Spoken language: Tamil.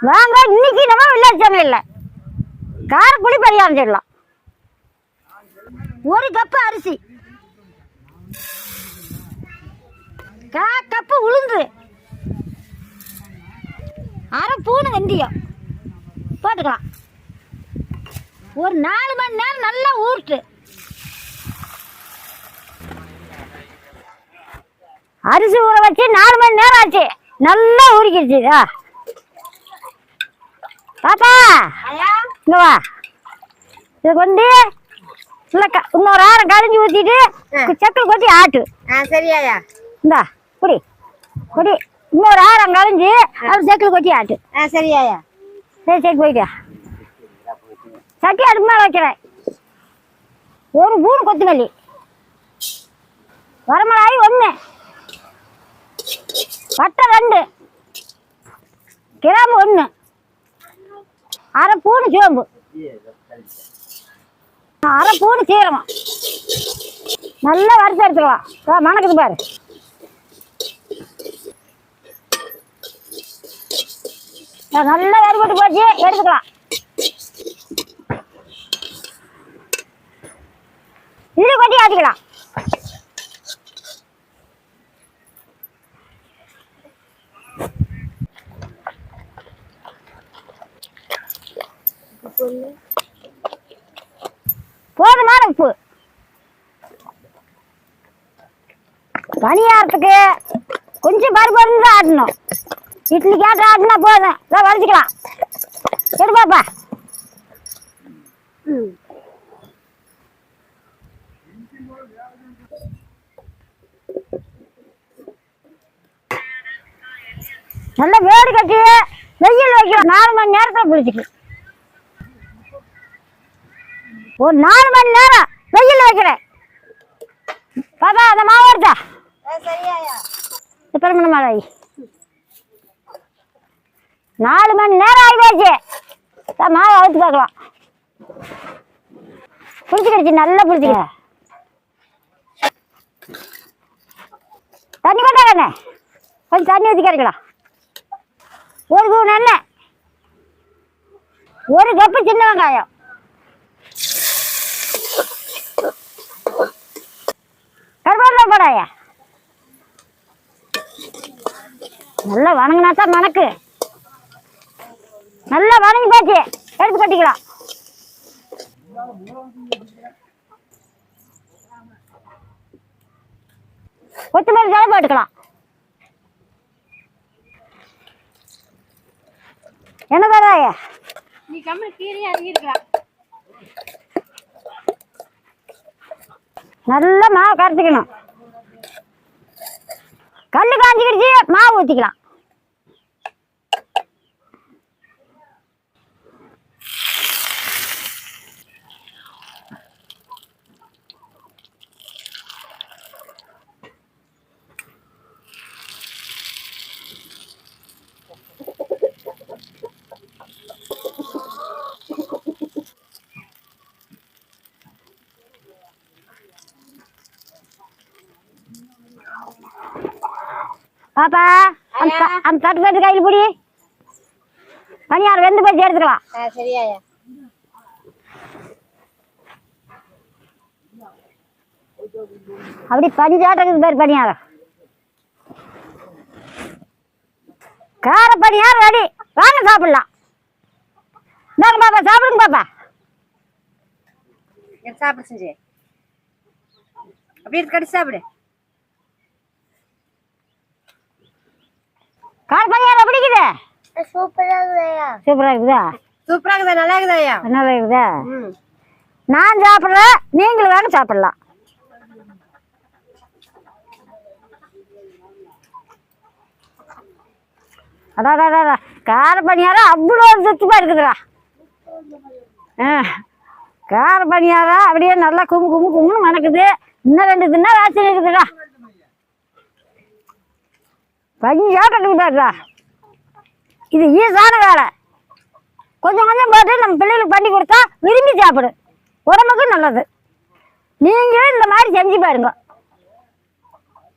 வாங்க இன்னைக்கு நம்ம வில்லேஜ் சமையல்ல காரக்குழி பரிகாரம் செய்யலாம் ஒரு கப்பு அரிசி. கா கப்பு உளுந்து. அரை பூனு வெந்தயம். போட்டுக்கலாம். ஒரு நாலு மணி நேரம் நல்லா ஊறுட்டு. அரிசி ஊற வச்சு நாலு மணி நேரம் ஆச்சு. நல்லா ஊறிக்கிடுச்சு பாப்பா! இங்க வா. இது கொண்டு இல்லை இன்னொரு ஆரம் கழிஞ்சு ஊற்றிட்டு சக்கரை கொட்டி ஆட்டு. ஆ சரியாயா இந்தா குடி. குடி. இன்னொரு ஆரம் கழிஞ்சு அது சக்கரை கொட்டி ஆட்டு. ஆ சரியாயா சரி சரி போயிட்டியா சட்டி அடுப்பு மேலே வைக்கிறேன். ஒரு பூணு கொத்தமல்லி. வரமிளகாய் ஒன்று பட்டை ரெண்டு. கிராம்பு ஒன்று அரை பூண்டு சோம்பு. அரை பூண்டு சீரகம். நல்லா வறுத்து எடுத்துக்கலாம். மணக்குது பாரு. நல்லா வறுபட்டு போச்சு. எடுத்துக்கலாம். இது கொட்டி ஆட்டிக்கலாம் போதுமான உப்பு பணியாரத்துக்கு கொஞ்சம் பருப்பு இருந்து ஆட்டணும். இட்லி கேட்டு ஆட்டினா போதும். இதை வரைச்சிக்கலாம் எடு பாப்பா நல்லா வேடு கட்டி வெயில் வைக்கிறோம் நாலு மணி நேரத்தில் பிடிச்சிக்கலாம் ஒரு நாலு மணி நேரம் வெயில் வைக்கிறேன். பாப்பா அந்த மாவு சரியாயா? திருமண மழை நாலு மணி நேரம் ஆகி போச்சு மாவு அவுத்து பார்க்கலாம். பிடிச்சிக்கிடுச்சு நல்லா பிடிச்சிக்க தண்ணி கொண்டாங்க கொஞ்சம் தண்ணி ஊற்றி கரைக்கலாம். ஒரு பூ எண்ணெய். ஒரு கப்பு சின்ன வெங்காயம். போடாயா நல்லா வணங்கினா தான் மணக்கு நல்லா வணங்கி போச்சு. எடுத்து கட்டிக்கலாம். கொத்தமல்லி தலை போட்டுக்கலாம். என்ன தராய நீ கம்மி கீரையா இறங்கிருக்கலாம் நல்லா மாவு கரைச்சிக்கணும். கல் காஞ்சிக்கிடுச்சு மாவு ஊற்றிக்கலாம் பாப்பா அந்த தட்டு தட்டு கையில் பிடி. பனியாரம் வெந்து போச்சு எடுத்துக்கலாம் ஆ சரியாயா அப்படி பனிச்சாட்டக்குது பேர் பனியாரம் கார பனியாரம் ரெடி. வாங்க சாப்பிடலாம். இந்தாங்க பாப்பா சாப்பிடுங்க பாப்பா. சாப்பிட செஞ்சு. அப்படியே கடிச்சு சாப்பிடு. கார பனியாரம் எப்படி இருக்குது சூப்பரா இருக்குதாயா சூப்பராக இருக்குதா சூப்பரா இருக்குதா நல்லா இருக்குதாயா நல்லா இருக்குதா நான் சாப்பிட்றேன் நீங்களும் வாங்க சாப்பிடலாம். அடாடா கார பணியாரம் அவ்வளோ சுத்தமாக இருக்குதுடா. ஆ. கார பணியாரம் அப்படியே நல்லா கும்மு கும்மு கும்முன்னு மணக்குது இன்னும் ரெண்டு தின்னா வாசனை இருக்குதுடா. பஞ்சாட்டம் இருக்குதாடா இது ஈஸான வேலை. கொஞ்சம் கொஞ்சம் போட்டு நம்ம பிள்ளைகளுக்கு பண்ணி கொடுத்தா விரும்பி சாப்பிடு. உடம்புக்கு நல்லது. நீங்களும் இந்த மாதிரி செஞ்சு பாருங்க.